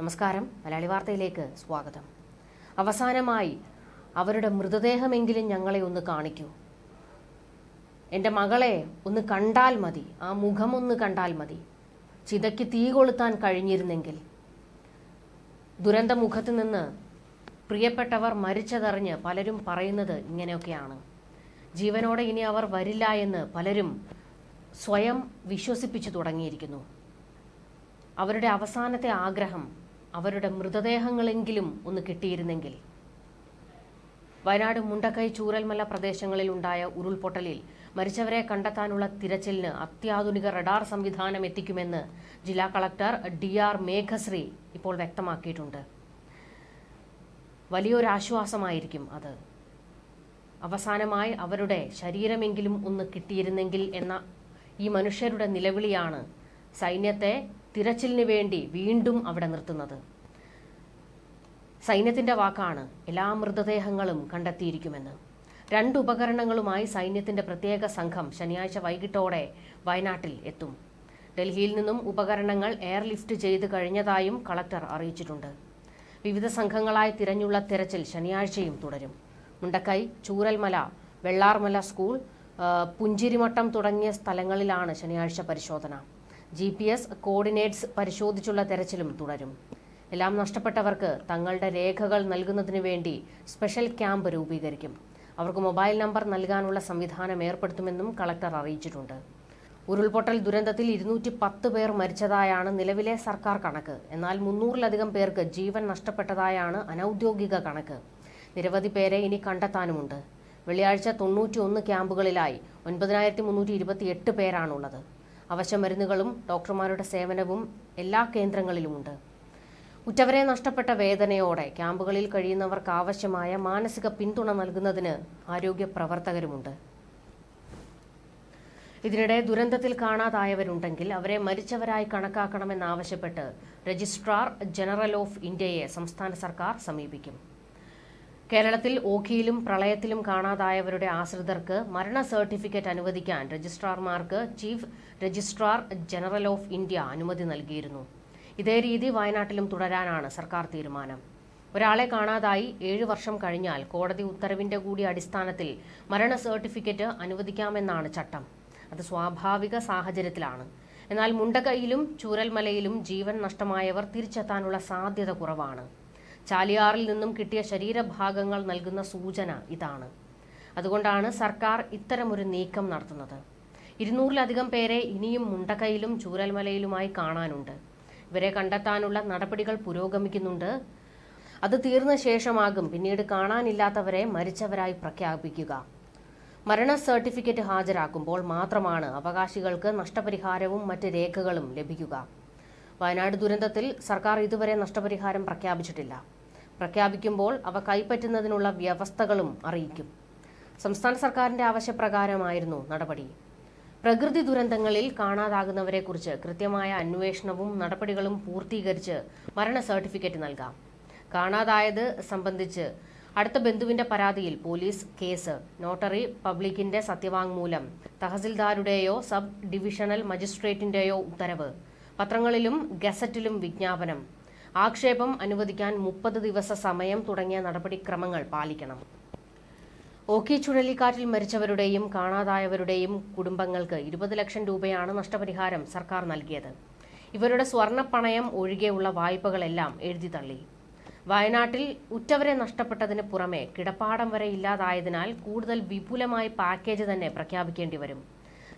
നമസ്കാരം. മലയാളി വാർത്തയിലേക്ക് സ്വാഗതം. അവസാനമായി അവരുടെ മൃതദേഹമെങ്കിലും ഞങ്ങളെ ഒന്ന് കാണിക്കൂ. എന്റെ മകളെ ഒന്ന് കണ്ടാൽ മതി. ആ മുഖമൊന്ന് കണ്ടാൽ മതി. ചിതയ്ക്ക് തീ കൊളുത്താൻ കഴിഞ്ഞിരുന്നെങ്കിൽ. ദുരന്തമുഖത്ത് നിന്ന് പ്രിയപ്പെട്ടവർ മരിച്ചതറിഞ്ഞ് പലരും പറയുന്നത് ഇങ്ങനെയൊക്കെയാണ്. ജീവനോടെ ഇനി അവർ വരില്ല എന്ന് പലരും സ്വയം വിശ്വസിപ്പിച്ചു തുടങ്ങിയിരിക്കുന്നു. അവരുടെ അവസാനത്തെ ആഗ്രഹം അവരുടെ മൃതദേഹങ്ങളെങ്കിലും ഒന്ന് കിട്ടിയിരുന്നെങ്കിൽ. വയനാട് മുണ്ടക്കൈ ചൂരൽമല പ്രദേശങ്ങളിൽ ഉണ്ടായ ഉരുൾപൊട്ടലിൽ മരിച്ചവരെ കണ്ടെത്താനുള്ള തിരച്ചിലിന് അത്യാധുനിക റഡാർ സംവിധാനം എത്തിക്കുമെന്ന് ജില്ലാ കളക്ടർ ഡി ആർ മേഘശ്രീ ഇപ്പോൾ വ്യക്തമാക്കിയിട്ടുണ്ട്. വലിയൊരാശ്വാസമായിരിക്കും അത്. അവസാനമായി അവരുടെ ശരീരമെങ്കിലും ഒന്ന് കിട്ടിയിരുന്നെങ്കിൽ എന്ന ഈ മനുഷ്യരുടെ നിലവിളിയാണ് സൈന്യത്തെ തിരച്ചിലിന് വേണ്ടി വീണ്ടും അവിടെ നിർത്തുന്നത്. സൈന്യത്തിന്റെ വാക്കാണ് എല്ലാ മൃതദേഹങ്ങളും കണ്ടെത്തിയിരിക്കുമെന്ന്. രണ്ട് ഉപകരണങ്ങളുമായി സൈന്യത്തിന്റെ പ്രത്യേക സംഘം ശനിയാഴ്ച വൈകിട്ടോടെ വയനാട്ടിൽ എത്തും. ഡൽഹിയിൽ നിന്നും ഉപകരണങ്ങൾ എയർലിഫ്റ്റ് ചെയ്ത് കഴിഞ്ഞതായും കളക്ടർ അറിയിച്ചിട്ടുണ്ട്. വിവിധ സംഘങ്ങളായി തിരഞ്ഞുള്ള തിരച്ചിൽ ശനിയാഴ്ചയും തുടരും. മുണ്ടക്കൈ ചൂരൽമല വെള്ളാർമല സ്കൂൾ പുഞ്ചിരിമട്ടം തുടങ്ങിയ സ്ഥലങ്ങളിലാണ് ശനിയാഴ്ച പരിശോധന. ജി പി എസ് കോർഡിനേറ്റ്സ് പരിശോധിച്ചുള്ള തെരച്ചിലും തുടരും. എല്ലാം നഷ്ടപ്പെട്ടവർക്ക് തങ്ങളുടെ രേഖകൾ നൽകുന്നതിന് വേണ്ടി സ്പെഷ്യൽ ക്യാമ്പ് രൂപീകരിക്കും. അവർക്ക് മൊബൈൽ നമ്പർ നൽകാനുള്ള സംവിധാനം ഏർപ്പെടുത്തുമെന്നും കളക്ടർ അറിയിച്ചിട്ടുണ്ട്. ഉരുൾപൊട്ടൽ ദുരന്തത്തിൽ ഇരുന്നൂറ്റി പത്ത് പേർ മരിച്ചതായാണ് നിലവിലെ സർക്കാർ കണക്ക്. എന്നാൽ മുന്നൂറിലധികം പേർക്ക് ജീവൻ നഷ്ടപ്പെട്ടതായാണ് അനൌദ്യോഗിക കണക്ക്. നിരവധി പേരെ ഇനി കണ്ടെത്താനുമുണ്ട്. വെള്ളിയാഴ്ച തൊണ്ണൂറ്റി ഒന്ന് ക്യാമ്പുകളിലായി ഒൻപതിനായിരത്തി മുന്നൂറ്റി ഇരുപത്തി എട്ട് പേരാണുള്ളത്. അവശ്യമരുന്നുകളും ഡോക്ടർമാരുടെ സേവനവും എല്ലാ കേന്ദ്രങ്ങളിലുമുണ്ട്. ഉറ്റവരെ നഷ്ടപ്പെട്ട വേദനയോടെ ക്യാമ്പുകളിൽ കഴിയുന്നവർക്ക് ആവശ്യമായ മാനസിക പിന്തുണ നൽകുന്നതിന് ആരോഗ്യ പ്രവർത്തകരുമുണ്ട്. ഇതിനിടെ ദുരന്തത്തിൽ കാണാതായവരുണ്ടെങ്കിൽ അവരെ മരിച്ചവരായി കണക്കാക്കണമെന്നാവശ്യപ്പെട്ട് രജിസ്ട്രാർ ജനറൽ ഓഫ് ഇന്ത്യയെ സംസ്ഥാന സർക്കാർ സമീപിക്കും. കേരളത്തിൽ ഓഖിയിലും പ്രളയത്തിലും കാണാതായവരുടെ ആശ്രിതർക്ക് മരണ സർട്ടിഫിക്കറ്റ് അനുവദിക്കാൻ രജിസ്ട്രാർമാർക്ക് chief registrar general of India അനുമതി നൽകിയിരുന്നു. ഇതേ രീതി വയനാട്ടിലും തുടരാനാണ് സർക്കാർ തീരുമാനം. ഒരാളെ കാണാതായി ഏഴു വർഷം കഴിഞ്ഞാൽ കോടതി ഉത്തരവിന്റെ കൂടി അടിസ്ഥാനത്തിൽ മരണ സർട്ടിഫിക്കറ്റ് അനുവദിക്കാമെന്നാണ് ചട്ടം. അത് സ്വാഭാവിക സാഹചര്യത്തിലാണ്. എന്നാൽ മുണ്ടക്കൈയിലും ചൂരൽമലയിലും ജീവൻ നഷ്ടമായവർ തിരിച്ചെത്താനുള്ള സാധ്യത കുറവാണ്. ചാലിയാറിൽ നിന്നും കിട്ടിയ ശരീരഭാഗങ്ങൾ നൽകുന്ന സൂചന ഇതാണ്. അതുകൊണ്ടാണ് സർക്കാർ ഇത്തരമൊരു നീക്കം നടത്തുന്നത്. ഇരുന്നൂറിലധികം പേരെ ഇനിയും മുണ്ടക്കൈയിലും ചൂരൽമലയിലുമായി കാണാനുണ്ട്. ഇവരെ കണ്ടെത്താനുള്ള നടപടികൾ പുരോഗമിക്കുന്നുണ്ട്. അത് തീർന്ന ശേഷമാകും പിന്നീട് കാണാനില്ലാത്തവരെ മരിച്ചവരായി പ്രഖ്യാപിക്കുക. മരണ സർട്ടിഫിക്കറ്റ് ഹാജരാക്കുമ്പോൾ മാത്രമാണ് അവകാശികൾക്ക് നഷ്ടപരിഹാരവും മറ്റ് രേഖകളും ലഭിക്കുക. വയനാട് ദുരന്തത്തിൽ സർക്കാർ ഇതുവരെ നഷ്ടപരിഹാരം പ്രഖ്യാപിച്ചിട്ടില്ല. പ്രഖ്യാപിക്കുമ്പോൾ അവ കൈപ്പറ്റുന്നതിനുള്ള വ്യവസ്ഥകളും അറിയിക്കും. സംസ്ഥാന സർക്കാരിന്റെ ആവശ്യപ്രകാരമായിരുന്നു നടപടി. പ്രകൃതി ദുരന്തങ്ങളിൽ കാണാതാകുന്നവരെക്കുറിച്ച് കൃത്യമായ അന്വേഷണവും നടപടികളും പൂർത്തീകരിച്ച് മരണ സർട്ടിഫിക്കറ്റ് നൽകാം. കാണാതായത് സംബന്ധിച്ച് അടുത്ത ബന്ധുവിന്റെ പരാതിയിൽ പോലീസ് കേസ് നോട്ടറി പബ്ലിക്കിന്റെ സത്യവാങ്മൂലം തഹസിൽദാരുടെയോ സബ് ഡിവിഷണൽ മജിസ്ട്രേറ്റിന്റെയോ ഉത്തരവ് പത്രങ്ങളിലും ഗസറ്റിലും വിജ്ഞാപനം ആക്ഷേപം അനുവദിക്കാൻ മുപ്പത് ദിവസ സമയം തുടങ്ങിയ നടപടിക്രമങ്ങൾ പാലിക്കണം. ഓഖി ചുഴലിക്കാറ്റിൽ മരിച്ചവരുടെയും കാണാതായവരുടെയും കുടുംബങ്ങൾക്ക് ഇരുപത് ലക്ഷം രൂപയാണ് നഷ്ടപരിഹാരം സർക്കാർ നൽകിയത്. ഇവരുടെ സ്വർണപ്പണയം ഒഴികെയുള്ള വായ്പകളെല്ലാം എഴുതി തള്ളി. വയനാട്ടിൽ ഉറ്റവരെ നഷ്ടപ്പെട്ടതിന് പുറമെ കിടപ്പാടം വരെ ഇല്ലാതായതിനാൽ കൂടുതൽ വിപുലമായ പാക്കേജ് തന്നെ പ്രഖ്യാപിക്കേണ്ടി വരും.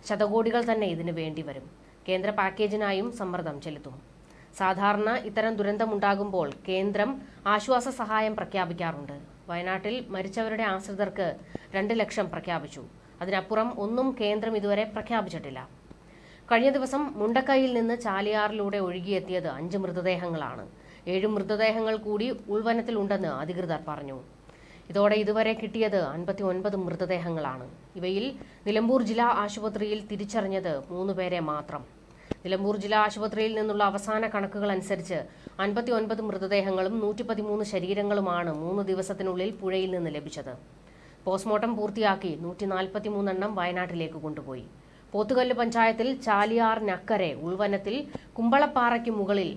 ശതകോടികൾ തന്നെ ഇതിനു വേണ്ടി വരും. കേന്ദ്ര പാക്കേജിനായും സമ്മർദ്ദം ചെലുത്തും. സാധാരണ ഇത്തരം ദുരന്തമുണ്ടാകുമ്പോൾ കേന്ദ്രം ആശ്വാസ സഹായം പ്രഖ്യാപിക്കാറുണ്ട്. വയനാട്ടിൽ മരിച്ചവരുടെ ആശ്രിതർക്ക് രണ്ട് ലക്ഷം പ്രഖ്യാപിച്ചു. അതിനപ്പുറം ഒന്നും കേന്ദ്രം ഇതുവരെ പ്രഖ്യാപിച്ചിട്ടില്ല. കഴിഞ്ഞ ദിവസം മുണ്ടക്കൈയിൽ നിന്ന് ചാലിയാറിലൂടെ ഒഴുകിയെത്തിയത് അഞ്ച് മൃതദേഹങ്ങളാണ്. ഏഴ് മൃതദേഹങ്ങൾ കൂടി ഉൾവനത്തിലുണ്ടെന്ന് അധികൃതർ പറഞ്ഞു. ഇതോടെ ഇതുവരെ കിട്ടിയത് അൻപത്തി ഒൻപത് മൃതദേഹങ്ങളാണ്. ഇവയിൽ നിലമ്പൂർ ജില്ലാ ആശുപത്രിയിൽ തിരിച്ചറിഞ്ഞത് മൂന്നുപേരെ മാത്രം. നിലമ്പൂർ ജില്ലാ ആശുപത്രിയിൽ നിന്നുള്ള അവസാന കണക്കുകൾ അനുസരിച്ച് അൻപത്തി ഒൻപത് മൃതദേഹങ്ങളും നൂറ്റി പതിമൂന്ന് ശരീരങ്ങളുമാണ് മൂന്ന് ദിവസത്തിനുള്ളിൽ പുഴയിൽ നിന്ന് ലഭിച്ചത്. പോസ്റ്റ്മോർട്ടം പൂർത്തിയാക്കി നൂറ്റി നാൽപ്പത്തി മൂന്നെണ്ണം വയനാട്ടിലേക്ക് കൊണ്ടുപോയി. പോത്തുകല്ല് പഞ്ചായത്തിൽ ചാലിയാറിനക്കരെ ഉൾവനത്തിൽ കുമ്പളപ്പാറയ്ക്ക് മുകളിൽ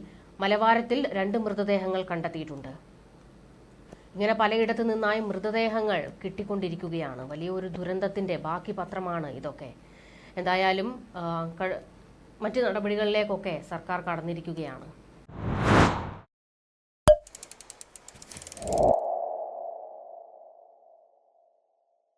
മലവാരത്തിൽ രണ്ട് മൃതദേഹങ്ങൾ കണ്ടെത്തിയിട്ടുണ്ട്. ഇങ്ങനെ പലയിടത്തു നിന്നായി മൃതദേഹങ്ങൾ കിട്ടിക്കൊണ്ടിരിക്കുകയാണ്. വലിയൊരു ദുരന്തത്തിന്റെ ബാക്കി പത്രമാണ് ഇതൊക്കെ. എന്തായാലും മറ്റു നടപടികളിലേക്കൊക്കെ സർക്കാർ കടന്നിരിക്കുകയാണ്.